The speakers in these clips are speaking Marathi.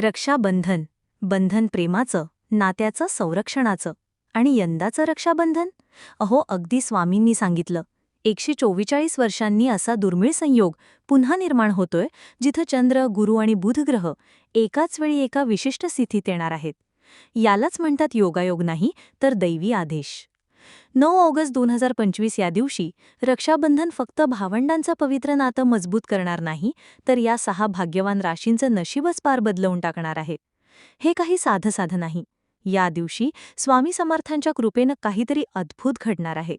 रक्षाबंधन. बंधन प्रेमाचं नात्याचं संरक्षणाचं आणि यंदाचं रक्षाबंधन? अहो अगदी स्वामींनी सांगितलं. एकशे चोवेचाळीस वर्षांनी असा दुर्मिळ संयोग पुन्हा निर्माण होतोय जिथं चंद्र गुरु आणि बुध ग्रह एकाच वेळी एका विशिष्ट स्थितीत येणार आहेत. यालाच म्हणतात योगायोग नाही तर दैवी आदेश. नऊ ऑगस्ट दोन हजार पंचवीस या दिवशी रक्षाबंधन फक्त भावंडांचं पवित्र नातं मजबूत करणार नाही तर या सहा भाग्यवान राशींचं नशीबच पार बदलवून टाकणार आहे हे काही साधं साधं नाही. या दिवशी स्वामी समर्थांच्या कृपेनं काहीतरी अद्भुत घडणार आहे.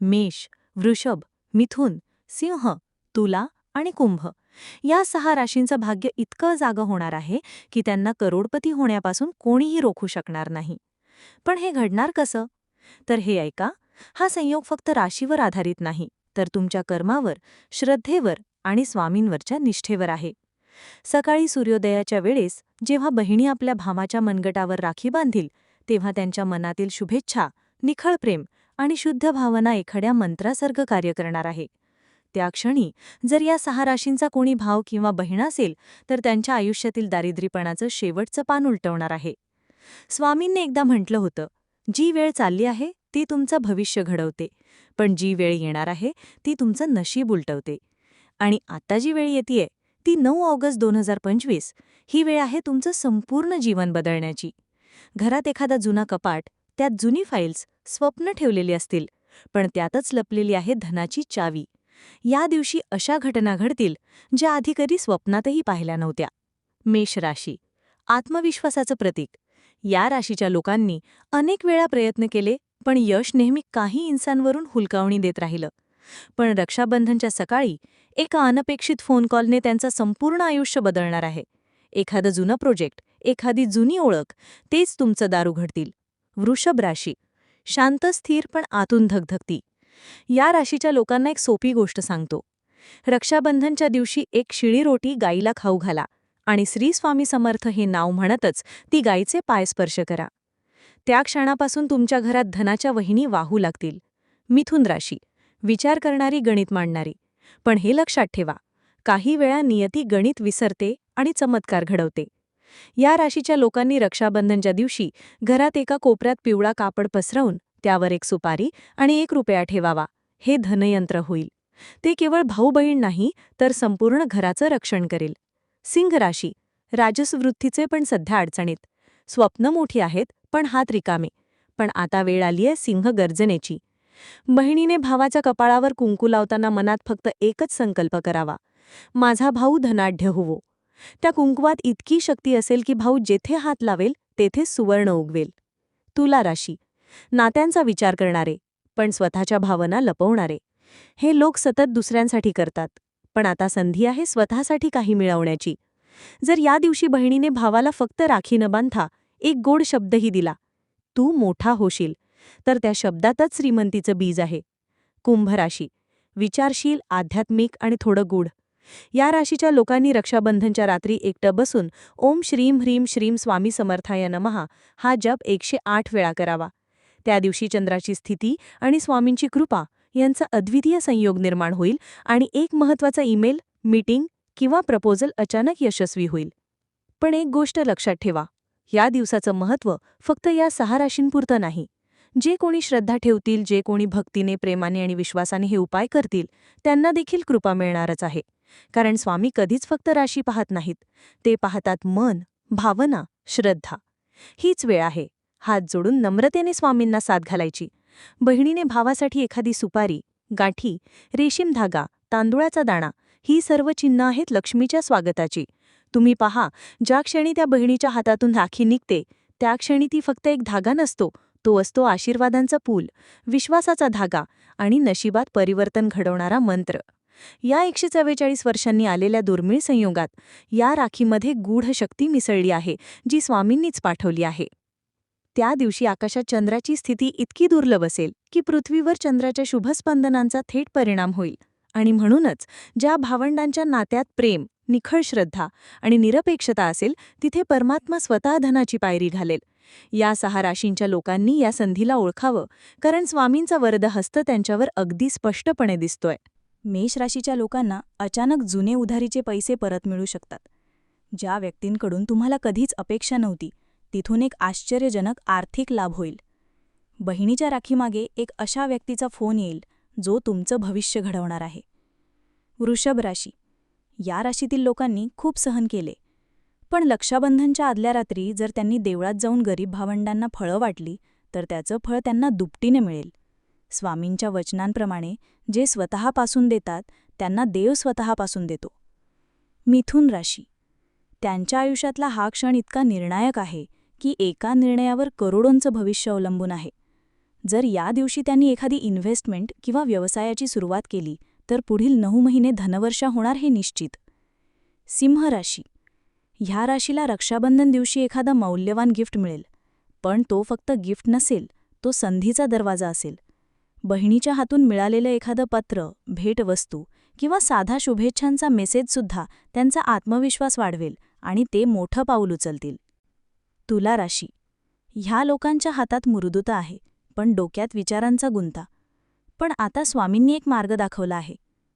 मेष वृषभ मिथुन सिंह तुला आणि कुंभ या सहा राशींचं भाग्य इतकं जागं होणार आहे की त्यांना करोडपती होण्यापासून कोणीही रोखू शकणार नाही. पण हे घडणार कसं? तर हे ऐका हा संयोग फक्त राशीवर आधारित नाही तर तुमच्या कर्मावर श्रद्धेवर आणि स्वामींवरच्या निष्ठेवर आहे. सकाळी सूर्योदयाच्या वेळेस जेव्हा बहिणी आपल्या भामाच्या मनगटावर राखी बांधील तेव्हा त्यांच्या मनातील शुभेच्छा निखळ प्रेम आणि शुद्ध भावना एखाद्या मंत्रासारखं कार्य करणार आहे. त्या क्षणी जर या सहा राशींचा कोणी भाव किंवा बहीण असेल तर त्यांच्या आयुष्यातील दारिद्र्यपणाचं शेवटचं पान उलटवणार आहे. स्वामींनी एकदा म्हटलं होतं जी वेळ चालली आहे ती तुमचं भविष्य घडवते. पण जी वेळ येणार आहे ती तुमचं नशीब उलटवते. आणि आता जी वेळ येते ती नऊ ऑगस्ट दोन हजार पंचवीस. ही वेळ आहे तुमचं संपूर्ण जीवन बदलण्याची. घरात एखादा जुना कपाट त्यात जुनी फाईल्स स्वप्न ठेवलेली असतील पण त्यातच लपलेली आहे धनाची चावी. या दिवशी अशा घटना घडतील ज्या आधी कधी स्वप्नातही पाहिल्या नव्हत्या. मेष राशी. आत्मविश्वासाचं प्रतीक. या राशीच्या लोकांनी अनेक वेळा प्रयत्न केले पण यश नेहमी काही इंसांवरून हुलकावणी देत राहिलं. पण रक्षाबंधनच्या सकाळी एका अनपेक्षित फोन कॉलने त्यांचं संपूर्ण आयुष्य बदलणार आहे. एखादं जुनं प्रोजेक्ट एखादी जुनी ओळख तेच तुमचं दारू घडतील. वृषभ राशी. शांत स्थिर पण आतून धगधगती. या राशीच्या लोकांना एक सोपी गोष्ट सांगतो. रक्षाबंधनच्या दिवशी एक शिळी रोटी गाईला खाऊ घाला. आणि श्री स्वामी समर्थ हे नाव म्हणतच ती गायीचे पाय स्पर्श करा. त्या क्षणापासून तुमच्या घरात धनाच्या वहिनी वाहू लागतील. मिथुन राशी. विचार करणारी गणित मांडणारी. पण हे लक्षात ठेवा काही वेळा नियती गणित विसरते आणि चमत्कार घडवते. या राशीच्या लोकांनी रक्षाबंधनच्या दिवशी घरात एका कोपऱ्यात पिवळा कापड पसरवून त्यावर एक सुपारी आणि एक रुपया ठेवावा हे धनयंत्र होईल. ते केवळ भाऊ बहीण नाही तर संपूर्ण घराचं रक्षण करेल. सिंह राशी राजसवृत्तीचे पण सध्या अडचणीत. स्वप्न मोठी आहेत पण हात रिकामे. पण आता वेळ आलीये सिंह गर्जनेची. बहिणीने भावाच्या कपाळावर कुंकू लावताना मनात फक्त एकच संकल्प करावा. माझा भाऊ धनाढ्य होवो. त्या कुंकुवात इतकी शक्ती असेल की भाऊ जेथे हात लावेल तेथे सुवर्ण उगवेल. तुला राशी. नात्यांचा विचार करणारे पण स्वतःच्या भावना लपवणारे. हे लोक सतत दुसऱ्यांसाठी करतात. पण आता संधी आहे स्वतःसाठी काही मिळवण्याची. जर या दिवशी बहिणीने भावाला फक्त राखी न बांधा एक गोड शब्दही दिला तू मोठा होशील तर त्या शब्दातच श्रीमंतीचं बीज आहे. कुंभ राशी. विचारशील आध्यात्मिक आणि थोडं गूढ. या राशीच्या लोकांनी रक्षाबंधनच्या रात्री एकटं बसून ओम श्रीम ह्रीम श्रीम स्वामी समर्थाय नमहा हा जप एकशे आठ वेळा करावा. त्या दिवशी चंद्राची स्थिती आणि स्वामींची कृपा यांचा अद्वितीय संयोग निर्माण होईल आणि एक महत्त्वाचा ईमेल मीटिंग किंवा प्रपोजल अचानक यशस्वी होईल. पण एक गोष्ट लक्षात ठेवा या दिवसाचं महत्त्व फक्त या सहा राशींपुरतं नाही. जे कोणी श्रद्धा ठेवतील जे कोणी भक्तीने प्रेमाने आणि विश्वासाने हे उपाय करतील त्यांना देखील कृपा मिळणारच आहे. कारण स्वामी कधीच फक्त राशी पाहत नाहीत. ते पाहतात मन भावना श्रद्धा. हीच वेळ आहे. हात जोडून नम्रतेने स्वामींना साथ घालायची. बहिणीने भावासाठी एखादी सुपारी गाठी रेशीम धागा तांदुळाचा दाणा ही सर्व चिन्ह आहेत लक्ष्मीच्या स्वागताची. तुम्ही पहा ज्या क्षणी त्या बहिणीच्या हातातून राखी निघते त्या क्षणी ती फक्त एक धागा नसतो तो असतो आशीर्वादांचा पूल विश्वासाचा धागा आणि नशिबात परिवर्तन घडवणारा मंत्र. या एकशे चव्वेचाळीस वर्षांनी आलेल्या दुर्मिळ संयोगात या राखीमध्ये गूढ शक्ती मिसळली आहे जी स्वामींनीच पाठवली आहे. त्या दिवशी आकाशात चंद्राची स्थिती इतकी दुर्लभ असेल की पृथ्वीवर चंद्राच्या शुभस्पंदनांचा थेट परिणाम होईल. आणि म्हणूनच ज्या भावंडांच्या नात्यात प्रेम निखळ श्रद्धा आणि निरपेक्षता असेल तिथे परमात्मा स्वतः धनाची पायरी घालेल. या सहा राशींच्या लोकांनी या संधीला ओळखावं कारण स्वामींचा वरद हस्त त्यांच्यावर अगदी स्पष्टपणे दिसतोय. मेष राशीच्या लोकांना अचानक जुने उधारीचे पैसे परत मिळू शकतात. ज्या व्यक्तींकडून तुम्हाला कधीच अपेक्षा नव्हती तिथून एक आश्चर्यजनक आर्थिक लाभ होईल. बहिणीच्या राखीमागे एक अशा व्यक्तीचा फोन येईल जो तुमचं भविष्य घडवणार आहे. वृषभ राशी. या राशीतील लोकांनी खूप सहन केले. पण लक्षाबंधनच्या आदल्या रात्री जर त्यांनी देवळात जाऊन गरीब भावंडांना फळं वाटली तर त्याचं फळ त्यांना दुपटीने मिळेल. स्वामींच्या वचनांप्रमाणे जे स्वतःपासून देतात त्यांना देव स्वतःपासून देतो. मिथुन राशी. त्यांच्या आयुष्यातला हा क्षण इतका निर्णायक आहे की एका निर्णयावर करोडोंचं भविष्य अवलंबून आहे. जर या दिवशी त्यांनी एखादी इन्व्हेस्टमेंट किंवा व्यवसायाची सुरुवात केली तर पुढील नऊ महिने धनवर्षा होणार हे निश्चित. सिंह राशी. ह्या राशीला रक्षाबंधन दिवशी एखादं मौल्यवान गिफ्ट मिळेल. पण तो फक्त गिफ्ट नसेल तो संधीचा दरवाजा असेल. बहिणीच्या हातून मिळालेलं एखादं पत्र भेटवस्तू किंवा साधा शुभेच्छांचा मेसेजसुद्धा त्यांचा आत्मविश्वास वाढवेल आणि ते मोठं पाऊल उचलतील. तुला राशी. ह्या लोकांच्या हातात मृदुता आहे पण डोक्यात विचारांचा गुंता. पण आता स्वामींनी एक मार्ग दाखवला आहे.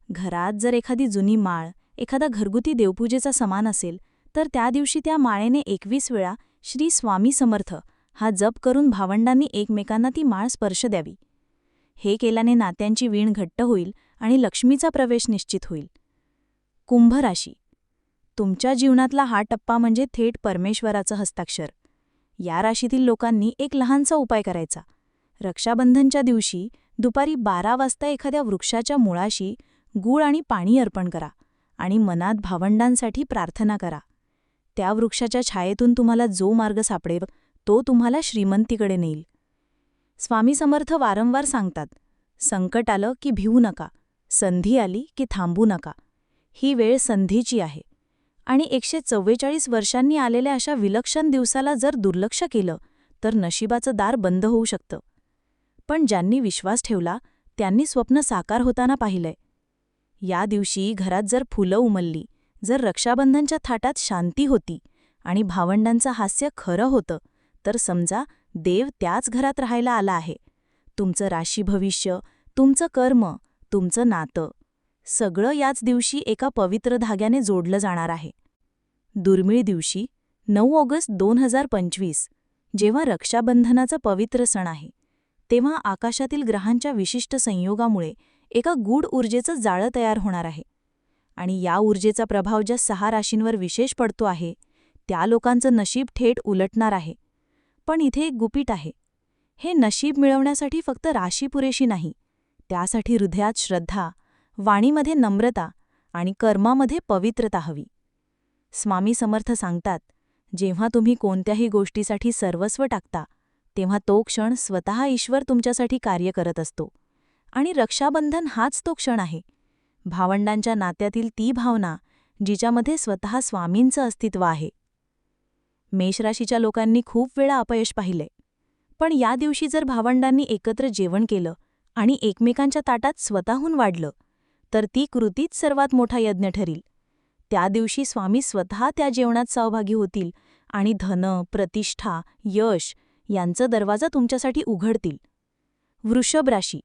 घरात जर एखादी जुनी माळ एखादा घरगुती देवपूजेचा समान असेल तर त्या दिवशी त्या माळेने एकवीस वेळा श्री स्वामी समर्थ हा जप करून भावंडांनी एकमेकांना ती माळ स्पर्श द्यावी. हे केल्याने नात्यांची वीण घट्ट होईल आणि लक्ष्मीचा प्रवेश निश्चित होईल. कुंभ राशी तुमच्या जीवनातला हा टप्पा म्हणजे थेट परमेश्वराचं हस्ताक्षर. या राशीतील लोकांनी एक लहानसा उपाय करायचा. रक्षाबंधनच्या दिवशी दुपारी बारा वाजता एखाद्या वृक्षाच्या मुळाशी गूळ आणि पाणी अर्पण करा आणि मनात भावंडांसाठी प्रार्थना करा. त्या वृक्षाच्या छायेतून तुम्हाला जो मार्ग सापडेल तो तुम्हाला श्रीमंतीकडे नेईल. स्वामी समर्थ वारंवार सांगतात संकट आलं की भिवू नका संधी आली की थांबू नका. ही वेळ संधीची आहे. आणि एकशे चव्वेचाळीस वर्षांनी आलेल्या अशा विलक्षण दिवसाला जर दुर्लक्ष केलं तर नशिबाचं दार बंद होऊ शकतं. पण ज्यांनी विश्वास ठेवला त्यांनी स्वप्न साकार होताना पाहिलंय. या दिवशी घरात जर फुलं उमलली जर रक्षाबंधनच्या थाटात शांती होती आणि भावंडांचं हास्य खरं होतं तर समजा देव त्याच घरात राहायला आला आहे. तुमचं राशी भविष्य तुमचं कर्म तुमचं नातं सगळं याच दिवशी एका पवित्र धाग्याने जोडलं जाणार आहे. दुर्मिळ दिवशी नऊ ऑगस्ट दोन हजार पंचवीस जेव्हा रक्षाबंधनाचा पवित्र सण आहे तेव्हा आकाशातील ग्रहांच्या विशिष्ट संयोगामुळे एका गूढ ऊर्जेचं जाळं तयार होणार आहे. आणि या ऊर्जेचा प्रभाव ज्या सहा राशींवर विशेष पडतो आहे त्या लोकांचं नशीब थेट उलटणार आहे. पण इथे एक गुपिट आहे. हे नशीब मिळवण्यासाठी फक्त राशी पुरेशी नाही त्यासाठी हृदयात श्रद्धा वाणीमध्ये नम्रता आणि कर्मामध्ये पवित्रता हवी. स्वामी समर्थ सांगतात जेव्हा तुम्ही कोणत्याही गोष्टीसाठी सर्वस्व टाकता तेव्हा तो क्षण स्वतः ईश्वर तुमच्यासाठी कार्य करत असतो. आणि रक्षाबंधन हाच तो क्षण आहे. भावंडांच्या नात्यातील ती भावना जिच्यामध्ये स्वतः स्वामींचं अस्तित्व आहे. मेषराशीच्या लोकांनी खूप वेळा अपयश पाहिले. पण या दिवशी जर भावंडांनी एकत्र जेवण केलं आणि एकमेकांच्या ताटात स्वतःहून वाढलं तर ती कृतीच सर्वात मोठा यज्ञ ठरील. त्या दिवशी स्वामी स्वतः त्या जेवणात सहभागी होतील आणि धन प्रतिष्ठा यश यांचं दरवाजा तुमच्यासाठी उघडतील. वृषभ राशी.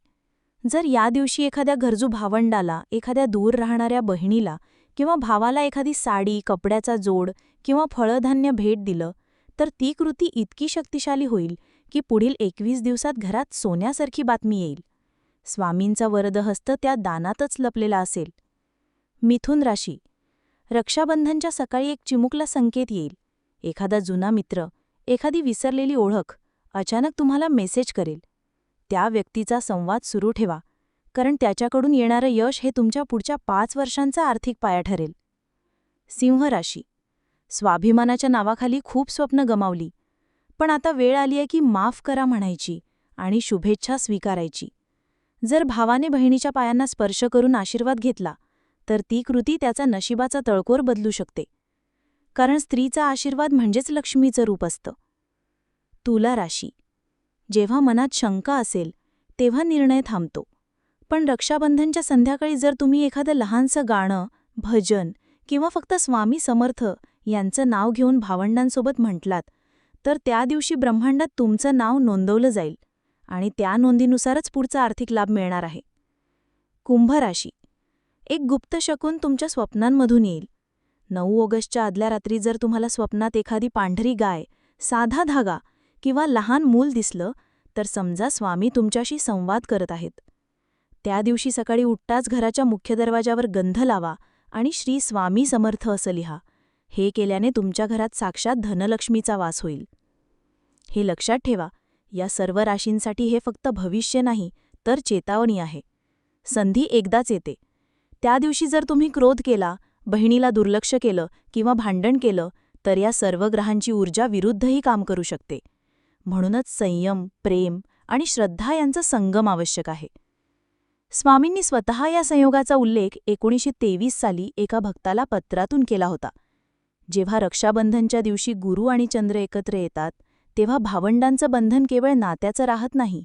जर या दिवशी एखाद्या गरजू भावंडाला एखाद्या दूर राहणाऱ्या बहिणीला किंवा भावाला एखादी साडी कपड्याचा जोड किंवा फळधान्य भेट दिलं तर ती कृती इतकी शक्तिशाली होईल की पुढील एकवीस दिवसात घरात सोन्यासारखी बातमी येईल. स्वामींचा वरदहस्त त्या दानातच लपलेला असेल. मिथुन राशी. रक्षाबंधनच्या सकाळी एक चिमुकला संकेत येईल. एखादा जुना मित्र एखादी विसरलेली ओळख अचानक तुम्हाला मेसेज करेल. त्या व्यक्तीचा संवाद सुरू ठेवा कारण त्याच्याकडून येणारं यश हे तुमच्या पुढच्या पाच वर्षांचा आर्थिक पाया ठरेल. सिंह राशी. स्वाभिमानाच्या नावाखाली खूप स्वप्न गमावली पण आता वेळ आली आहे की माफ करा म्हणायची आणि शुभेच्छा स्वीकारायची. जर भावाने बहिणीच्या पायांना स्पर्श करून आशीर्वाद घेतला तर ती कृती त्याचा नशिबाचा तळकोर बदलू शकते. कारण स्त्रीचा आशीर्वाद म्हणजेच लक्ष्मीचं रूप असतं. तुला राशी. जेव्हा मनात शंका असेल तेव्हा निर्णय थांबतो. पण रक्षाबंधनच्या संध्याकाळी जर तुम्ही एखादं लहानसं गाणं भजन किंवा फक्त स्वामी समर्थ यांचं नाव घेऊन भावंडांसोबत म्हटलात तर त्या दिवशी ब्रह्मांडात तुमचं नाव नोंदवलं जाईल. आणि त्या नोंदीनुसारच पुढचा आर्थिक लाभ मिळणार आहे. कुंभ राशी एक गुप्त शकून तुमच्या स्वप्नांमधून येईल. नऊ ऑगस्टच्या आदल्या रात्री जर तुम्हाला स्वप्नात एखादी पांढरी गाय साधा धागा किंवा लहान मूल दिसलं तर समजा स्वामी तुमच्याशी संवाद करत आहेत. त्या दिवशी सकाळी उठताच घराच्या मुख्य दरवाजावर गंध लावा आणि श्री स्वामी समर्थ असं लिहा. हे केल्याने तुमच्या घरात साक्षात धनलक्ष्मीचा वास होईल. हे लक्षात ठेवा या सर्व राशींसाठी हे फक्त भविष्य नाही तर चेतावणी आहे. संधी एकदाच येते. त्या दिवशी जर तुम्ही क्रोध केला बहिणीला दुर्लक्ष केलं किंवा भांडण केलं तर या सर्व ग्रहांची ऊर्जा विरुद्धही काम करू शकते. म्हणूनच संयम प्रेम आणि श्रद्धा यांचा संगम आवश्यक आहे. स्वामींनी स्वतः या संयोगाचा उल्लेख एकोणीसशे तेवीस साली एका भक्ताला पत्रातून केला होता. जेव्हा रक्षाबंधनच्या दिवशी गुरु आणि चंद्र एकत्र येतात तेव्हा भावंडांचं बंधन केवळ नात्याचं राहत नाही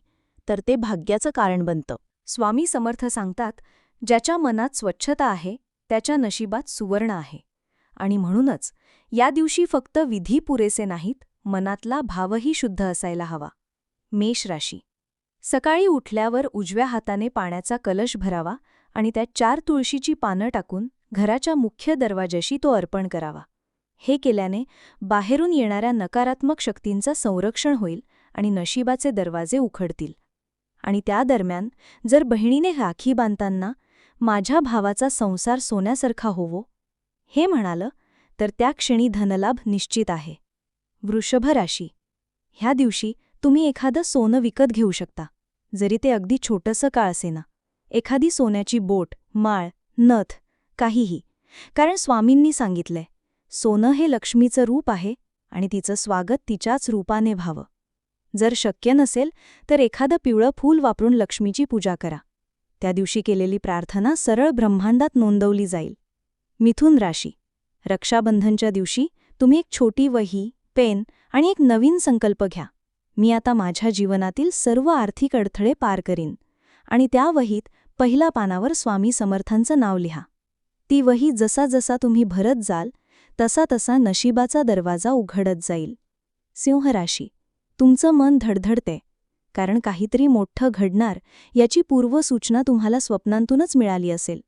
तर ते भाग्याचं कारण बनतं. स्वामी समर्थ सांगतात ज्याच्या मनात स्वच्छता आहे त्याच्या नशिबात सुवर्ण आहे. आणि म्हणूनच या दिवशी फक्त विधी पुरेसे नाहीत मनातला भावही शुद्ध असायला हवा. मेष राशी. सकाळी उठल्यावर उजव्या हाताने पाण्याचा कलश भरावा आणि त्यात चार तुळशीची पानं टाकून घराच्या मुख्य दरवाजाशी तो अर्पण करावा. हे केल्याने बाहेरून येणाऱ्या नकारात्मक शक्तींचं संरक्षण होईल आणि नशिबाचे दरवाजे उखडतील आणि त्या दरम्यान जर बहिणीने राखी बांधताना माझ्या भावाचा संसार सोन्यासारखा होवो हे म्हणालं तर त्या क्षणी धनलाभ निश्चित आहे. वृषभ राशी. ह्या दिवशी तुम्ही एखादं सोनं विकत घेऊ शकता जरी ते अगदी छोटंसं काळ असेना. एखादी सोन्याची बोट माळ नथ काहीही. कारण स्वामींनी सांगितलंय सोनं हे लक्ष्मीचं रूप आहे आणि तिचं स्वागत तिच्याच रूपाने व्हावं. जर शक्य नसेल तर एखादं पिवळं फूल वापरून लक्ष्मीची पूजा करा. त्या दिवशी केलेली प्रार्थना सरळ ब्रह्मांडात नोंदवली जाईल. मिथुन राशी. रक्षाबंधनच्या दिवशी तुम्ही एक छोटी वही पेन आणि एक नवीन संकल्प घ्या. मी आता माझ्या जीवनातील सर्व आर्थिक अडथळे पार करीन आणि त्या वहीत पहिल्या पानावर स्वामी समर्थांचं नाव लिहा. ती वही जसा जसा तुम्ही भरत जाल तसा तसा नशिबाचा दरवाजा उघडत जाईल. सिंहराशी तुमचं मन धडधडते. कारण काहीतरी मोठं घडणार याची पूर्वसूचना तुम्हाला स्वप्नांतूनच मिळाली असेल.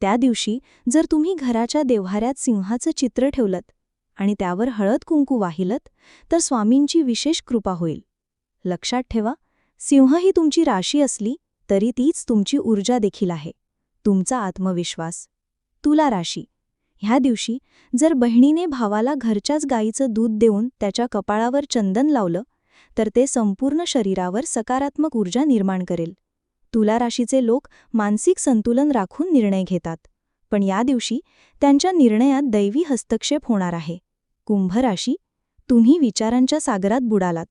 त्या दिवशी जर तुम्ही घराच्या देव्हाऱ्यात सिंहाचं चित्र ठेवलत आणि त्यावर हळद कुंकू वाहिलत तर स्वामींची विशेष कृपा होईल. लक्षात ठेवा सिंह ही तुमची राशी असली तरी तीच तुमची ऊर्जा देखील आहे. तुमचा आत्मविश्वास. तुला राशी ह्या दिवशी जर बहिणीने भावाला घरच्याच गाईचं दूध देऊन त्याच्या कपाळावर चंदन लावलं तर ते संपूर्ण शरीरावर सकारात्मक ऊर्जा निर्माण करेल. तुला राशीचे लोक मानसिक संतुलन राखून निर्णय घेतात. पण या दिवशी त्यांच्या निर्णयात दैवी हस्तक्षेप होणार आहे. कुंभ राशी तुम्ही विचारांच्या सागरात बुडालात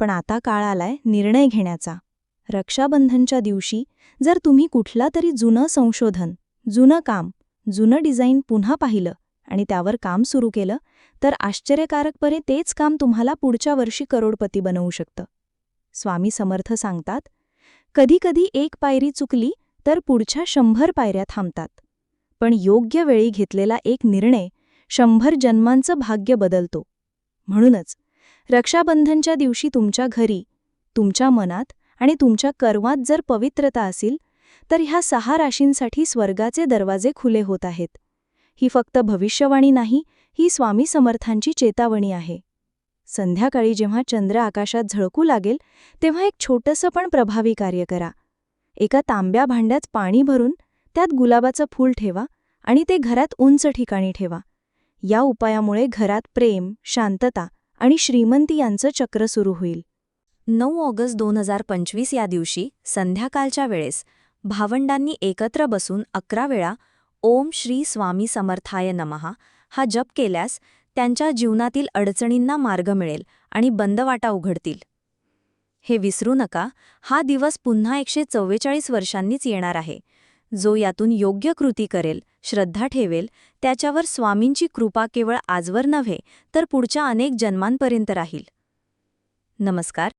पण आता काळ आलाय निर्णय घेण्याचा. रक्षाबंधनच्या दिवशी जर तुम्ही कुठला तरी जुनं संशोधन जुनं काम जुनं डिझाईन पुन्हा पाहिलं आणि त्यावर काम सुरू केलं तर आश्चर्यकारकपणे तेच काम तुम्हाला पुढच्या वर्षी करोडपती बनवू शकतं. स्वामी समर्थ सांगतात कधीकधी एक पायरी चुकली तर पुढच्या शंभर पायऱ्या थांबतात. पण योग्य वेळी घेतलेला एक निर्णय शंभर जन्मांचं भाग्य बदलतो. म्हणूनच रक्षाबंधनच्या दिवशी तुमच्या घरी तुमच्या मनात आणि तुमच्या कर्मात जर पवित्रता असेल तर ह्या सहा राशींसाठी स्वर्गाचे दरवाजे खुले होत आहेत. ही फक्त भविष्यवाणी नाही ही स्वामी समर्थांची चेतावणी आहे. संध्याकाळी जेव्हा चंद्र आकाशात झळकू लागेल तेव्हा एक छोटंसं पण प्रभावी कार्य करा. एका तांब्या भांड्यात पाणी भरून त्यात गुलाबाचं फूल ठेवा आणि ते घरात उंच ठिकाणी ठेवा. या उपायामुळे घरात प्रेम शांतता आणि श्रीमंती यांचं चक्र सुरू होईल. नऊ ऑगस्ट दोन हजार पंचवीस या दिवशी संध्याकाळच्या वेळेस भावंडांनी एकत्र बसून अकरा वेळा ओम श्री स्वामी समर्थाय नमहा हा जप केल्यास त्यांच्या जीवनातील अडचणींना मार्ग मिळेल आणि बंदवाटा उघडतील. हे विसरू नका हा दिवस पुन्हा एकशे चव्वेचाळीस वर्षांनीच येणार आहे. जो यातून योग्य कृती करेल श्रद्धा ठेवेल त्याच्यावर स्वामींची कृपा केवळ आजवर नव्हे तर पुढच्या अनेक जन्मांपर्यंत राहील. नमस्कार.